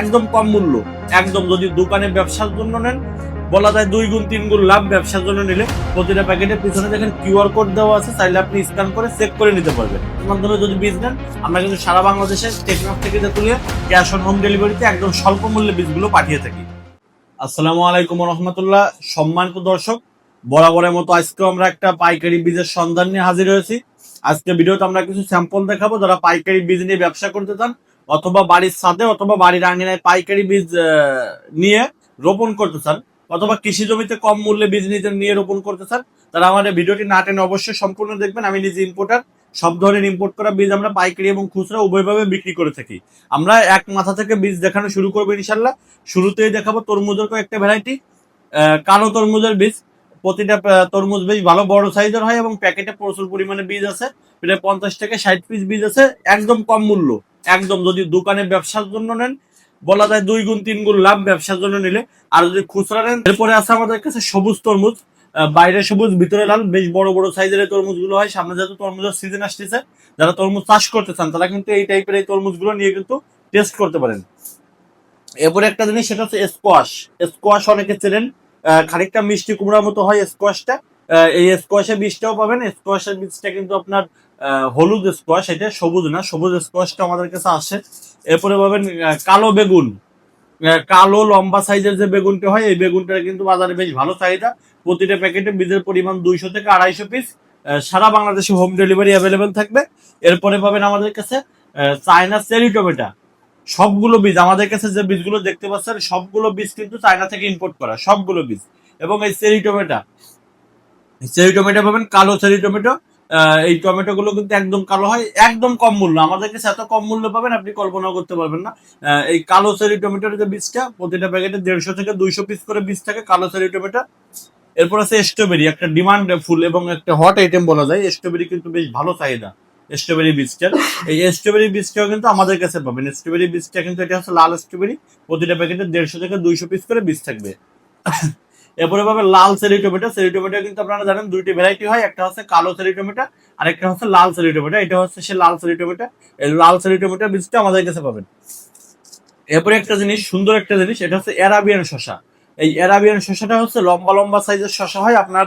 একদম কম মূল্য। একদম যদি দোকানে ব্যবসার জন্য নেন, বলা যায় দুই গুণ, তিন গুণ লাভ ব্যবসার জন্য নিলে প্রতিটা প্যাকেটের পিছনে দেখেন কিউআর কোড দেওয়া আছে, চাইলে আপনি স্ক্যান করে চেক করে নিতে পারবেন। মাধ্যমে যদি বীজ নেন, আমরা কিন্তু সারা বাংলাদেশে টেকনাফ থেকে তুলে ক্যাশ অন হোম ডেলিভারিতে একদম স্বল্প মূল্যে বীজগুলো পাঠিয়ে থাকি। আসসালামু আলাইকুম রহমতুল্লাহ সম্মানিত দর্শক, বরাবরের মতো আজকেও আমরা একটা পাইকারি বীজের সন্ধান নিয়ে হাজির হয়েছি। আজকে ভিডিওতে আমরা কিছু স্যাম্পল দেখাবো। যারা পাইকারি বীজ নিয়ে ব্যবসা করতে চান অথবা বাড়ির সাথে অথবা বাড়ির আঙিনায় পাইকারি বীজ নিয়ে রোপণ করতে চান, অথবা কৃষি জমিতে কম মূল্যে বীজ নিতে নিয়ে রোপণ করতে চান, তারা আমাদের ভিডিওটি না টেনে অবশ্যই সম্পূর্ণ দেখবেন। আমি নিজে ইম্পোর্টার সব ধরনের ইম্পোর্ট করা বীজ আমরা পাইকারি এবং খুচরা উভয়ভাবে বিক্রি করে থাকি। আমরা এক মাথা থেকে বীজ দেখানো শুরু করব ইনশাল্লাহ শুরুতেই দেখাবো তরমুজের কয়েকটা ভ্যারাইটি কালো তরমুজের বীজ। প্রতিটা তরমুজ বেশ ভালো বড় সাইজের হয় এবং প্যাকেটে প্রচুর পরিমাণে বীজ আছে। প্রায় পঞ্চাশ থেকে ষাট পিস বীজ আছে, একদম কম মূল্য। একদম যদি দোকানে ব্যবসার জন্য নেন, বলা যায় দুই গুণ, তিন গুণ লাভ ব্যবসার জন্য নিলে। আর যদি খুচরা নেন, এরপরে আছে আমাদের কাছে সবুজ তরমুজ। বাইরে সবুজ, ভিতরে লাল, বেশ বড় বড় সাইজের এই তরমুজগুলো হয়। সামনে যেহেতু তরমুজের সিজন আসতেছে, যারা তরমুজ চাষ করতে চান, তারা কিন্তু এই টাইপের এই তরমুজগুলো নিয়ে কিন্তু টেস্ট করতে পারেন। এরপরে একটা জিনিস, সেটা হচ্ছে স্কোয়াশ স্কোয়াশ অনেকে চেনেন খানিকটা মিষ্টি কুমড়ার মতো হয় স্কোয়াশটা এই স্কোয়াশের বীজটাও পাবেন। স্কোয়াশের বীজটা কিন্তু আপনার হলুদ স্কোয়াশ এটা সবুজ না, সবুজ স্কোয়াশটা আমাদের কাছে আসে। এরপরে পাবেন কালো বেগুন। কালো লম্বা সাইজের যে বেগুনটা হয়, এই বেগুনটা কিন্তু বাজারে বেশ ভালো চাহিদা। প্রতিটা প্যাকেটে বীজের পরিমাণ দুইশো থেকে আড়াইশো পিস সারা বাংলাদেশে হোম ডেলিভারি অ্যাভেলেবেল থাকবে। এরপরে পাবেন আমাদের কাছে চায়না চেরি টমেটো। সবগুলো বীজ, আমাদের কাছে যে বীজগুলো দেখতে পাচ্ছেন, সবগুলো বীজ কিন্তু চায়না থেকে ইম্পোর্ট করা, সবগুলো বীজ। এবং এই চেরি টমেটো চেরি টমেটো পাবেন, কালো চেরি টমেটো। এই টমেটো গুলো কিন্তু একদম কালো হয়, একদম কম মূল্য। আমাদের কাছে এত কম মূল্য পাবেন, আপনি কল্পনা করতে পারবেন না। এই কালো চেরি টমেটোর যে বীজটা, প্রতিটা প্যাকেটে দেড়শো থেকে দুইশো পিস করে বীজ থাকে, কালো চেরি টমেটো। এরপর আছে স্ট্রবেরি একটা ডিমান্ড ফুল এবং একটা হট আইটেম বলা যায়। স্ট্রবেরি কিন্তু বেশ ভালো চাহিদা স্ট্রবেরি বীজটার। এই স্ট্রবেরি বীজটাও কিন্তু আমাদের কাছে পাবেন। স্ট্রবেরি বীজটা কিন্তু এটা হচ্ছে লাল স্ট্রবেরি প্রতিটা প্যাকেটে দেড়শো থেকে দুইশো পিস করে বীজ থাকবে। এরপরে পাবেন লাল চেরি টমেটো। চেরি টমেটো কিন্তু আপনারা জানেন দুইটি ভ্যারাইটি হয়, একটা হচ্ছে কালো চেরি টমেটো আর একটা হচ্ছে লাল চেরি টমেটো। এটা হচ্ছে সে লাল চেরি টমেটো। এই লাল চেরি টমেটো বীজটা আমাদের কাছে পাবেন। এরপরে একটা জিনিস, সুন্দর একটা জিনিস, এটা হচ্ছে অ্যারাবিয়ান শসা। এই অ্যারাবিয়ান শসাটা হচ্ছে লম্বা লম্বা সাইজের শসা হয়। আপনার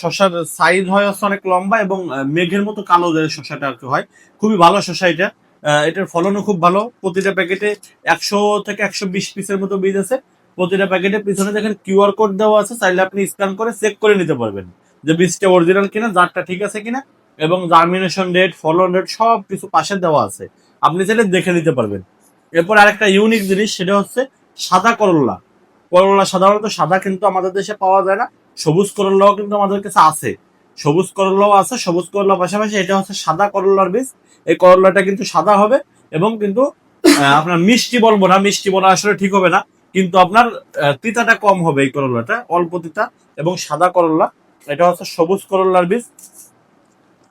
শসার সাইজ হয় হচ্ছে অনেক লম্বা এবং মেঘের মতো কালো শসাটা আর কি হয়। খুবই ভালো শসা এটা। এটার ফলনও খুব ভালো। প্রতিটা প্যাকেটে একশো থেকে একশো বিশ পিসের মতো বীজ আছে। প্রতিটা প্যাকেটের পিছনে দেখেন কিউআর কোড দেওয়া আছে, চাইলে আপনি স্ক্যান করে চেক করে নিতে পারবেন যে বীজটা অরিজিনাল কিনা জাতটা ঠিক আছে কিনা, এবং জার্মিনেশন রেট ফলন রেট সব কিছু পাশে দেওয়া আছে। আপনি চাইলে দেখে নিতে পারবেন। এরপর আরেকটা ইউনিক জিনিস, সেটা হচ্ছে সাদা করল্লা করল্লা সাধারণত সাদা কিন্তু আমাদের দেশে পাওয়া যায় না, সবুজ করল্লাও কিন্তু আমাদের কাছে আছে। সবুজ করল্লাও আছে, সবুজ করল্লার পাশাপাশি এটা হচ্ছে সাদা করল্লার বীজ। এই করল্লাটা কিন্তু সাদা হবে এবং কিন্তু আপনার মিষ্টি বলব না, মিষ্টি বলা আসলে ঠিক হবে না। কিন্তু আপনার তিতাটা কম হবে এই করল্লাটা অল্প তিতা এবং সাদা করল্লা এটা হচ্ছে সবুজ করল্লার বীজ।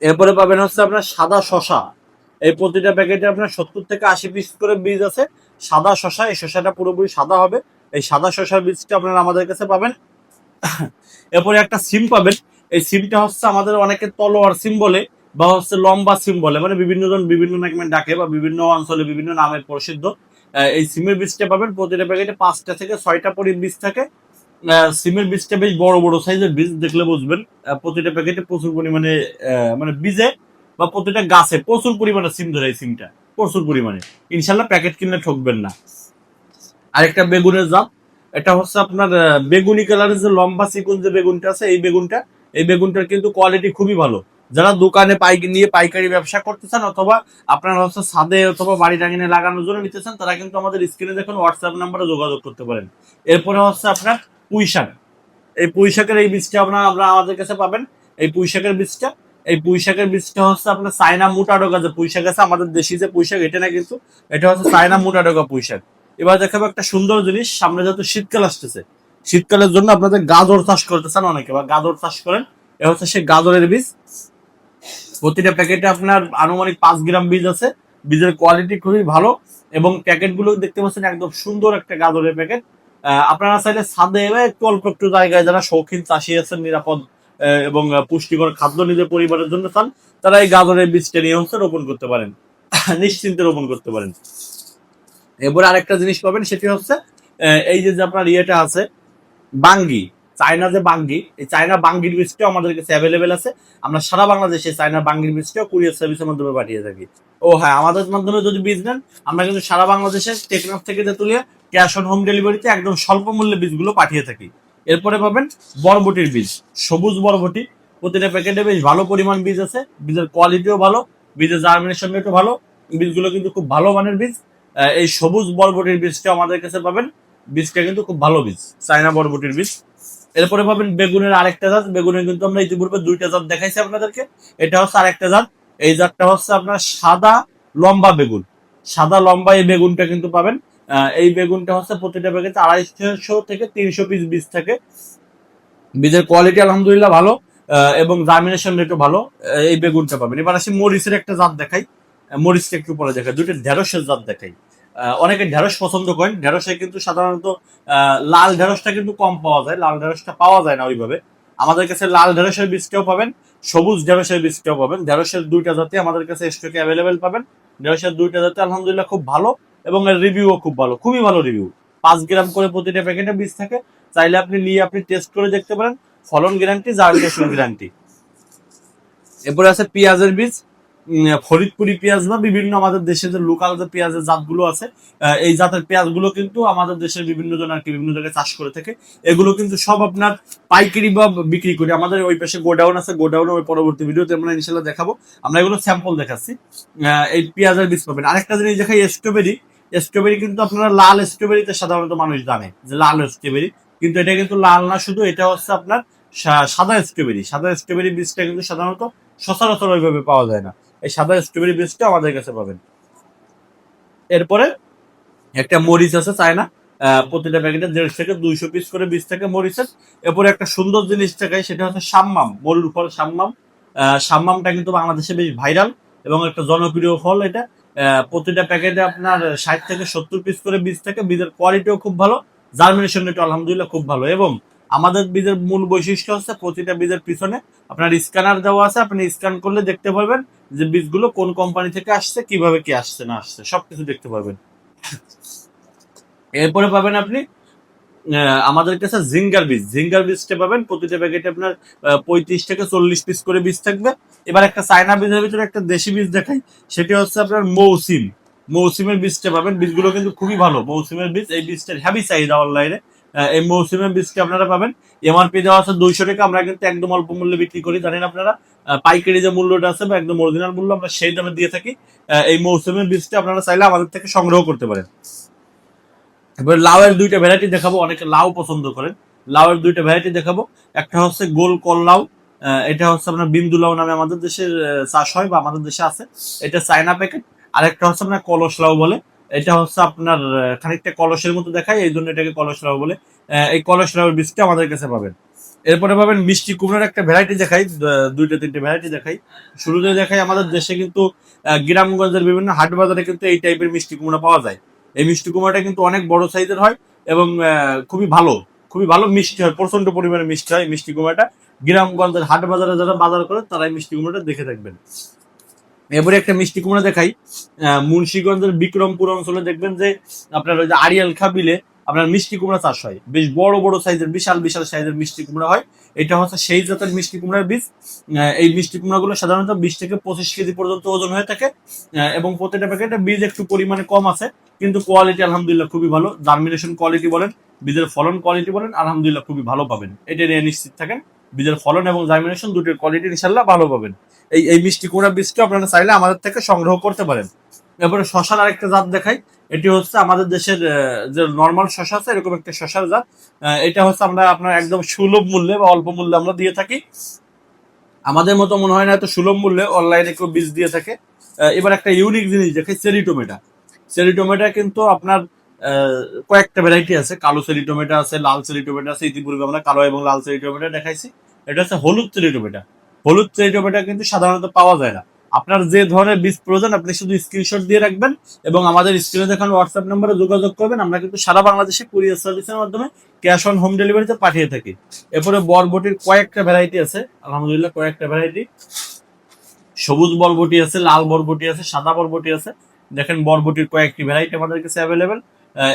এরপরে পাবেন হচ্ছে আপনার সাদা শশা এই প্রতিটা প্যাকেটে আপনার সত্তর থেকে আশি পিস করে বীজ আছে। সাদা শশা এই শশাটা পুরোপুরি সাদা হবে। এই সাদা শশার বীজটা আপনারা আমাদের কাছে পাবেন। এরপরে একটা সিম পাবেন। এই সিমটা হচ্ছে আমাদের অনেকে তলোয়ার সিম বলে বা হচ্ছে লম্বা সিম বলে। মানে বিভিন্ন জন বিভিন্ন ডাকে বা বিভিন্ন অঞ্চলে বিভিন্ন নামে প্রসিদ্ধ। এই সিমের বীজটা পাবেন প্রতিটা প্যাকেটে পাঁচটা থেকে ছয়টা পরি বীজ থাকে। সিমের বীজটা বেশ বড় বড় সাইজের বীজ, দেখলে বুঝবেন প্রতিটা প্যাকেটে প্রচুর পরিমাণে মানে বীজে বা প্রতিটা গাছে প্রচুর পরিমাণে সিম ধরে এই সিমটা, প্রচুর পরিমাণে। ইনশাল্লাহ প্যাকেট কিনলে ঠকবেন না। আরেকটা বেগুনের জাত, এটা হচ্ছে আপনার বেগুনি কালারের যে লম্বা চিকুন যে বেগুনটা আছে, এই বেগুনটা, এই বেগুনটার কিন্তু কোয়ালিটি খুবই ভালো। যারা দোকানে পাইক নিয়ে পাইকারি ব্যবসা করতে চান অথবা আপনারা হচ্ছে ছাদে অথবা বাড়ি টাঙিয়ে লাগানোর জন্য নিতে চান তারা কিন্তু আমাদের স্ক্রিনে দেখুন হোয়াটসঅ্যাপ নাম্বারে যোগাযোগ করতে পারেন। এরপরে হচ্ছে আপনার পুঁইশাক। এই পুঁইশাকের এই বীজটা আপনার আমরা আমাদের কাছে পাবেন। এই পুঁই শাকের বীজটা, এই পুঁই শাকের বীজটা হচ্ছে আপনার চায়না মোটা ডোকা যে পুঁই শাক আছে, আমাদের দেশি যে পুঁই শাক এটা না কিন্তু, এটা হচ্ছে চায়না মোটা ডোকা পুঁই শাক এবার দেখাবো একটা সুন্দর জিনিস, সামনে যেহেতু শীতকাল আসতেছে, শীতকালের জন্য আপনাদের গাজর চাষ করতে চান অনেকে, বা গাজর চাষ করেন, এ হচ্ছে সেই গাজরের বীজ। প্রতিটা প্যাকেটে আপনার আনুমানিক পাঁচ গ্রাম বীজ আছে। বীজের কোয়ালিটি খুবই ভালো এবং প্যাকেটগুলো দেখতে পাচ্ছেন একদম সুন্দর একটা গাজরের প্যাকেট। আপনারা চাইলে ছাদে একটু অল্প একটু জায়গায় যারা শৌখিন চাষি আছেন, নিরাপদ এবং পুষ্টিকর খাদ্য নিজের পরিবারের জন্য চান, তারা এই গাজরের বীজটা নিয়ে হচ্ছে রোপণ করতে পারেন। নিশ্চিন্তে রোপণ করতে পারেন। এরপরে আরেকটা জিনিস পাবেন, সেটি হচ্ছে এই যে আপনার ইয়েটা আছে, বাঙ্গি। চায়না যে বাঙ্গি, এই চায়না বাঙ্গির বীজটাও আমাদের কাছে অ্যাভেলেবেল আছে। আমরা সারা বাংলাদেশে চায়না বাঙ্গির বীজটাও কুরিয়ার সার্ভিসের মাধ্যমে পাঠিয়ে থাকি। ও হ্যাঁ আমাদের মাধ্যমে যদি বীজ নেন, আমরা কিন্তু সারা বাংলাদেশে টেকনাফ থেকে তেতুলিয়া ক্যাশ অন হোম ডেলিভারিতে একদম স্বল্প মূল্যে বীজগুলো পাঠিয়ে থাকি। এরপরে পাবেন বরবটির বীজ, সবুজ বরবটি। প্রতিটা প্যাকেটে বেশ ভালো পরিমাণ বীজ আছে, বীজের কোয়ালিটিও ভালো, বীজের জার্মিনেশন রেটও ভালো, বীজগুলো কিন্তু খুব ভালো মানের বীজ। এই সবুজ বরবটির বীজটা আমাদের কাছে পাবেন। বীজটা কিন্তু খুব ভালো বীজ, চায়না বরবটির বীজ। এরপরে পাবেন বেগুনের আরেকটা জাত। বেগুনের কিন্তু আমরা ইতিপূর্বে দুইটা জাত দেখাইছি আপনাদেরকে। এটা হচ্ছে আরেকটা জাত। এই জাতটা হচ্ছে আপনার সাদা লম্বা বেগুন। সাদা লম্বা এই বেগুনটা কিন্তু পাবেন। এই বেগুনটা হচ্ছে প্রতিটা প্যাকেটে আড়াইশো থেকে তিনশো পিস বীজ থাকে। বীজের কোয়ালিটি আলহামদুলিল্লাহ ভালো এবং জার্মিনেশন রেটও ভালো। এই বেগুনটা পাবেন। এবার আসি মরিচের একটা জাত দেখাই। মরিচটা একটু পরে দেখাই। দুটো ঢেঁড়সের জাত দেখাই। অনেকে ঢেঁড়স পছন্দ করেন। ঢেঁড়সে কিন্তু সাধারণত লাল ঢেঁড়সটা কিন্তু কম পাওয়া যায়। লাল ঢেঁড়সটা পাওয়া যায় না ওইভাবে। আমাদের কাছে লাল ঢেঁড়সের বীজটাও পাবেন, সবুজ ঢেঁড়সের বীজটাও পাবেন। ঢেঁড়সের দুইটা জাতি আমাদের কাছে স্টকে অ্যাভেলেবেল পাবেন। ঢেঁড়সের দুইটা জাতি আলহামদুলিল্লাহ খুব ভালো এবং এর রিভিউও খুব ভালো, খুবই ভালো রিভিউ পাঁচ গ্রাম করে প্রতিটা প্যাকেটে বীজ থাকে। চাইলে আপনি নিয়ে আপনি টেস্ট করে দেখতে পারেন। ফলন গ্যারান্টি জার্মিনেশন গ্যারান্টি এরপরে আছে পেঁয়াজের বীজ। ফরিদপুরি পেঁয়াজ বা বিভিন্ন আমাদের দেশে যে লোকাল যে পেঁয়াজের জাতগুলো আছে এই জাতের পেঁয়াজগুলো কিন্তু আমাদের দেশের বিভিন্ন জন আর কি বিভিন্ন জায়গায় চাষ করে থাকে। এগুলো কিন্তু সব আপনার পাইকারি বা বিক্রি করি। আমাদের ওই পাশে গোডাউন আছে, গোডাউনে ওই পরবর্তী ভিডিওতে আমরা ইনশাল্লাহ দেখাবো। আমরা এগুলো স্যাম্পল দেখাচ্ছি। এই পেঁয়াজের বীজ পাবেন। আরেকটা জিনিস দেখাই স্ট্রবেরি স্ট্রবেরি কিন্তু আপনারা লাল স্ট্রবেরিতে সাধারণত মানুষ জানে যে লাল স্ট্রবেরি কিন্তু এটা কিন্তু লাল না, শুধু এটা হচ্ছে আপনার সাদা স্ট্রবেরি সাদা স্ট্রবেরি বীজটা কিন্তু সাধারণত সচরাচর ওইভাবে পাওয়া যায় না। এই সাদা স্ট্রবেরি বীজটা আমাদের কাছে পাবেন। এরপরে একটা মরিচ আছে, চায়না প্রতিটা প্যাকেটে দেড়শো থেকে দুইশো পিস করে বীজ থাকে মরিচের এরপরে একটা সুন্দর জিনিস থাকে সেটা হচ্ছে সাম্মাম, মরুর ফল সাম্মাম। সাম্মামটা কিন্তু বাংলাদেশে বেশ ভাইরাল এবং একটা জনপ্রিয় ফল এটা। প্রতিটা প্যাকেটে আপনার ষাট থেকে সত্তর পিস করে বীজ থাকে বীজের কোয়ালিটিও খুব ভালো জার্মিনেশন রেট আলহামদুলিল্লাহ খুব ভালো। এবং আমাদের বীজের মূল বৈশিষ্ট্য হচ্ছে প্রতিটা বীজের পিছনে আপনার স্ক্যানার দেওয়া আছে, আপনি স্ক্যান করলে দেখতে পারবেন যে বীজগুলো কোন কোম্পানি থেকে আসছে, কীভাবে কি আসছে, না আসছে, সবকিছু দেখতে পারবেন। এরপরে পাবেন আপনি আমাদের কাছে জিঙ্গার বীজ। জিঙ্গার বীজটা পাবেন, প্রতিটা প্যাকেটে আপনার পঁয়ত্রিশ থেকে চল্লিশ পিস করে বীজ থাকবে। এবার একটা চায়না বীজের ভিতরে একটা দেশি বীজ দেখাই, সেটি হচ্ছে আপনার মৌসিম। মৌসিমের বীজটা পাবেন, বীজগুলো কিন্তু খুবই ভালো। মৌসিমের বীজ, এই বীজটার হ্যাভি চাহিদা অনলাইনে এই মৌসুমের বীজটা আপনারা পাবেন। এমআরপি দেওয়া আছে দুইশো টাকা। আমরা কিন্তু একদম অল্প মূল্যে বিক্রি করি জানেন আপনারা? পাইকারি যে মূল্যটা আছে বা একদম অরিজিনাল মূল্য আমরা সেই দামে দিয়ে থাকি। এই মৌসুমের বীজটা আপনারা চাইলে আমাদের থেকে সংগ্রহ করতে পারেন। এবার লাউয়ের দুইটা ভ্যারাইটি দেখাবো অনেকে লাউ পছন্দ করেন। লাউয়ের দুইটা ভ্যারাইটি দেখাবো। একটা হচ্ছে গোল কল লাউ এটা হচ্ছে আপনার বিন্দু লাউ নামে আমাদের দেশে আহ, চাষ হয় বা আমাদের দেশে আছে। এটা চায়না প্যাকেট আর একটা হচ্ছে আপনার কলস লাউ বলে। এটা হচ্ছে আপনার খানিকটা কলসের মতো দেখায়, এই জন্য এটাকে কলস লাউ বলে এই কলস লাউয়ের বীজটা আমাদের কাছে পাবেন। এরপরে পাবেন মিষ্টি কুমড়ার একটা ভ্যারাইটি দেখাই দুইটা তিনটে ভ্যারাইটি দেখাই। শুরুতে দেখাই আমাদের দেশে কিন্তু গ্রামগঞ্জের বিভিন্ন হাট বাজারে কিন্তু এই টাইপের মিষ্টি কুমড়া পাওয়া যায়। এই মিষ্টি কুমড়াটা কিন্তু অনেক বড় সাইজের হয় এবং খুবই ভালো খুবই ভালো মিষ্টি হয় প্রচণ্ড পরিমাণে মিষ্টি হয় মিষ্টি কুমড়াটা। গ্রামগঞ্জের হাট বাজারে যারা বাজার করে তারা এই মিষ্টি কুমড়াটা দেখে থাকবেন। এবারে একটা মিষ্টি কুমড়া দেখাই। মুন্সিগঞ্জের বিক্রমপুর অঞ্চলে দেখবেন যে আপনার ওই যে আরিয়াল খাবিলে আপনার মিষ্টি কুমড়া চাষ হয়। বেশ বড় বড় সাইজের, বিশাল বিশাল সাইজের মিষ্টি কুমড়া হয়। এটা হচ্ছে সেই জাতের মিষ্টি কুমড়ার বীজ। এই মিষ্টি কুমড়াগুলো সাধারণত বিশ থেকে পঁচিশ কেজি পর্যন্ত ওজন হয়ে থাকে। এবং প্রতিটা প্যাকেটে বীজ একটু পরিমাণে কম আছে, কিন্তু কোয়ালিটি আলহামদুলিল্লাহ খুবই ভালো। জার্মিনেশন কোয়ালিটি বলেন, বীজের ফলন কোয়ালিটি বলেন, আলহামদুলিল্লাহ খুবই ভালো পাবেন। এটা নিয়ে নিশ্চিত থাকেন। বীজের ফলন এবং জার্মিনেশন দুটোর কোয়ালিটি ইনশাল্লাহ ভালো পাবেন। এই এই মিষ্টি কুমড়া বীজটা আপনারা চাইলে আমাদের থেকে সংগ্রহ করতে পারেন। এরপরে শশার আরেকটা জাত দেখাই। এটি হচ্ছে আমাদের দেশের যে নর্মাল শশা আছে, এরকম একটা শশার জাত। এটা হচ্ছে আমরা আপনার একদম সুলভ মূল্যে বা অল্প মূল্যে আমরা দিয়ে থাকি। আমাদের মতো মনে হয় না এত সুলভ মূল্যে অনলাইনে কেউ বীজ দিয়ে থাকে। এবার একটা ইউনিক জিনিস দেখাই, চেরি টমেটা। চেরি টমেটো কিন্তু আপনার কয়েকটা ভ্যারাইটি আছে। কালো চেরি টমেটো আছে, লাল চেরি টমেটো আছে, ইতিপূর্বে আমরা কালো এবং লাল চেরি টমেটো দেখাইছি। এটা হচ্ছে হলুদ চেরি টমেটো। হলুদ চেরি কিন্তু সাধারণত পাওয়া যায় না। আপনার যে ধরনের বীজ প্রয়োজন, আপনি শুধু স্ক্রিনশট দিয়ে রাখবেন এবং আমাদের স্ক্রিনে দেখানো হোয়াটসঅ্যাপ নম্বরে যোগাযোগ করবেন। আমরা কিন্তু সারা বাংলাদেশে কুরিয়ার সার্ভিসের মাধ্যমে ক্যাশ অন হোম ডেলিভারিতে পাঠিয়ে থাকি। এরপরে বরবটির কয়েকটা ভ্যারাইটি আছে। আলহামদুলিল্লাহ, কয়েকটা ভ্যারাইটি সবুজ বরবটি আছে, লাল বরবটি আছে, সাদা বরবটি আছে। দেখেন বরবটির কয়েকটি ভ্যারাইটি আমাদের কাছে অ্যাভেলেবেল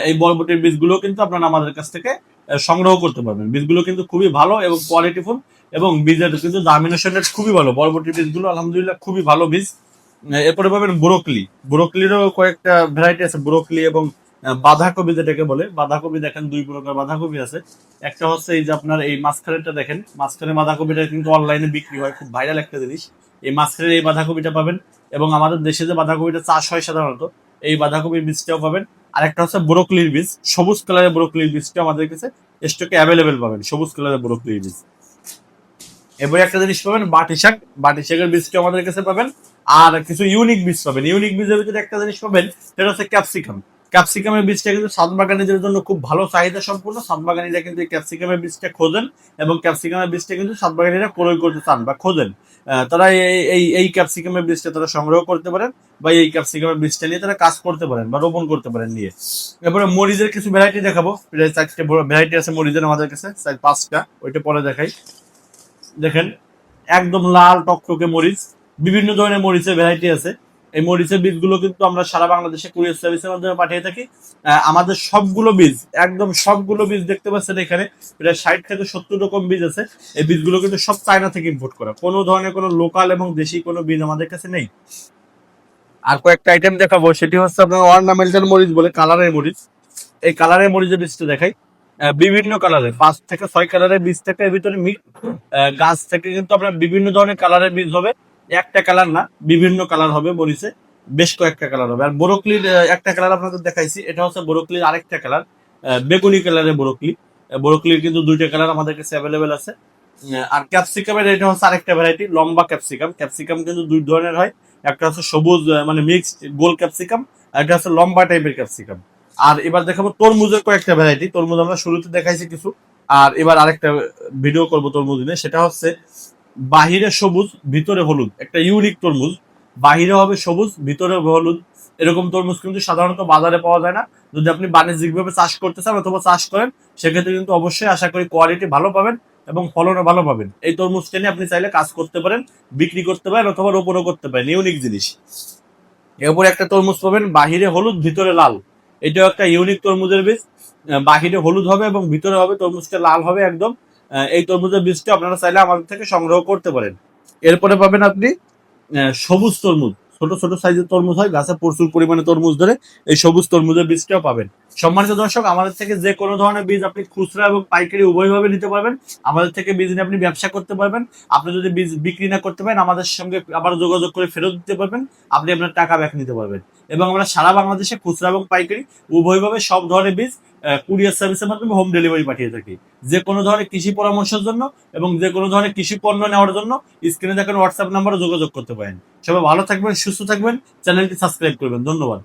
এই বরবটির বীজগুলো কিন্তু আপনারা আমাদের কাছ থেকে সংগ্রহ করতে পারবেন। বীজগুলো কিন্তু খুবই ভালো এবং কোয়ালিটিফুল এবং বীজের কিন্তু জার্মিনেশন রেট খুবই ভালো। বরবটির বীজগুলো আলহামদুলিল্লাহ খুবই ভালো বীজ। এরপরে পাবেন ব্রোকলি ব্রোকলিরও কয়েকটা ভ্যারাইটি আছে ব্রোকলি এবং বাঁধাকপি যেটাকে বলে। বাঁধাকপি দেখেন, দুই প্রকার বাঁধাকপি আছে। একটা হচ্ছে এই যে আপনার এই মাঝখানেরটা দেখেন, মাঝখানে বাঁধাকপিটা কিন্তু অনলাইনে বিক্রি হয়, খুব ভাইরাল একটা জিনিস। এই মাঝখানের এই বাঁধাকপিটা পাবেন এবং আমাদের দেশে যে বাঁধাকপিটা চাষ হয় সাধারণত, এই বাঁধাকপির বীজটাও পাবেন। আর একটা হচ্ছে ব্রোকলির বীজ। সবুজ কালারের ব্রোকলির বীজটা আমাদের কাছে স্টকে অ্যাভেলেবেল পাবেন, সবুজ কালারের ব্রোকলির বীজ। এরপরে একটা জিনিস পাবেন, বাটি শাক। বাটি শাকের বীজটা আমাদের কাছে পাবেন? আর কিছু ইউনিক বীজ পাবেন। ইউনিক বীজের ভিতরে একটা জিনিস পাবেন, সেটা হচ্ছে ক্যাপসিকাম ক্যাপসিকামের বীজটা কিন্তু সাতবাগানিদের জন্য খুব ভালো চাহিদা সম্পূর্ণ সাতবাগানিরা কিন্তু ক্যাপসিকামের বীজটা খোঁজেন এবং ক্যাপসিকামের বীজটা কিন্তু সাতবাগানিরা ক্রয় করতে চান বা খোঁজেন। তারা এই এই ক্যাপসিকামের বীজটা তারা সংগ্রহ করতে পারেন বা এই ক্যাপসিকামের বীজটা নিয়ে তারা কাজ করতে পারেন বা রোপণ করতে পারেন নিয়ে। এরপরে মরিচের কিছু ভ্যারাইটি দেখাবো। চারটে ভ্যারাইটি আছে মরিচের আমাদের কাছে পাঁচটা। ওইটা পরে দেখাই। দেখেন, একদম লাল টকটকে মরিচ, বিভিন্ন ধরনের মরিচের ভ্যারাইটি আছে। এই মরিচের বীজগুলো কিন্তু আমরা সারা বাংলাদেশে কুরিয়ার সার্ভিসের মাধ্যমে পাঠিয়ে থাকি। আমাদের সবগুলো বীজ, একদম সবগুলো বীজ দেখতে পাচ্ছেন এখানে, প্রায় ষাট থেকে সত্তর রকম বীজ আছে। এই বীজগুলো কিন্তু সব চায়না থেকে ইম্পোর্ট করা। কোনো ধরনের কোনো লোকাল এবং দেশি কোনো বীজ আমাদের কাছে নেই। আর কয়েকটা আইটেম দেখাবো, সেটি হচ্ছে আপনার অর্নামেন্টাল মরিচ বলে কালারের মরিচ। এই কালারের মরিচের বীজটা দেখাই। বিভিন্ন কালারের পাঁচ থেকে ছয় কালারের বীজ থেকে, এর ভিতরে গাছ থেকে কিন্তু আপনার বিভিন্ন ধরনের কালারের বীজ হবে। একটা কালার না, বিভিন্ন কালার হবে মরিচে বেশ কয়েকটা কালার হবে। আর বোরোকলির একটা কালার আপনাদের দেখাইছি, এটা হচ্ছে বোরোকলির আরেকটা কালার বেগুনি কালারের বোরোকলি। বোরোকলির কিন্তু দুইটা কালার আমাদের কাছে অ্যাভেলেবেল আছে। আর ক্যাপসিকামের এটা হচ্ছে আরেকটা ভ্যারাইটি লম্বা ক্যাপসিকাম ক্যাপসিকাম কিন্তু দুই ধরনের হয়, একটা হচ্ছে সবুজ মানে মিক্সড গোল ক্যাপসিকাম আর একটা হচ্ছে লম্বা টাইপের ক্যাপসিকাম আর এবার দেখাবো তরমুজের কয়েকটা ভ্যারাইটি তরমুজ আমরা শুরুতে দেখাইছি কিছু, আর এবার আরেকটা ভিডিও করব তরমুজ নিয়ে। সেটা হচ্ছে বাহিরে সবুজ, ভিতরে হলুদ। একটা ইউনিক তরমুজ। বাহিরে হবে সবুজ, ভিতরে হবে হলুদ। এরকম তরমুজ কিন্তু সাধারণত বাজারে পাওয়া যায় না। যদি আপনি বাণিজ্যিকভাবে চাষ করতে চান অথবা চাষ করেন, সেক্ষেত্রে কিন্তু অবশ্যই আশা করি কোয়ালিটি ভালো পাবেন এবং ফলনও ভালো পাবেন। এই তরমুজটা নিয়ে আপনি চাইলে কাজ করতে পারেন, বিক্রি করতে পারেন অথবা রোপণও করতে পারেন। ইউনিক জিনিস। এরপরে একটা তরমুজ পাবেন বাহিরে হলুদ, ভিতরে লাল। এটাও একটা ইউনিক তরমুজের বীজ। বাহিরে হলুদ হবে এবং ভিতরে হবে তরমুজটা লাল হবে একদম। এই তরমুজের বীজটা আপনারা চাইলে আমাদের থেকে সংগ্রহ করতে পারেন। এরপরে পাবেন আপনি সবুজ তরমুজ। ছোট ছোট সাইজের তরমুজ হয়, গাছে প্রচুর পরিমাণে তরমুজ ধরে এই সবুজ তরমুজের বীজটাও পাবেন। সম্মানিত দর্শক, আমাদের থেকে যে কোনো ধরনের বীজ আপনি খুচরা এবং পাইকারি উভয়ভাবে নিতে পারবেন। আমাদের থেকে বীজ নিয়ে আপনি ব্যবসা করতে পারবেন। আপনি যদি বীজ বিক্রি না করতে পারেন, আমাদের সঙ্গে আবার যোগাযোগ করে ফেরত দিতে পারবেন। আপনি আপনার টাকা ব্যাক নিতে পারবেন। এবং আমরা সারা বাংলাদেশে খুচরা এবং পাইকারি উভয়ভাবে সব ধরনের বীজ কুরিয়ার সার্ভিসের মাধ্যমে হোম ডেলিভারি পাঠিয়ে থাকি। যে কোনো ধরনের কৃষি পরামর্শের জন্য এবং যে কোনো ধরনের কৃষি পণ্য নেওয়ার জন্য স্ক্রিনে দেখেন হোয়াটসঅ্যাপ নাম্বারে যোগাযোগ করতে পারেন। সবাই ভালো থাকবেন সুস্থ থাকবেন চ্যানেলটি সাবস্ক্রাইব করবেন। ধন্যবাদ।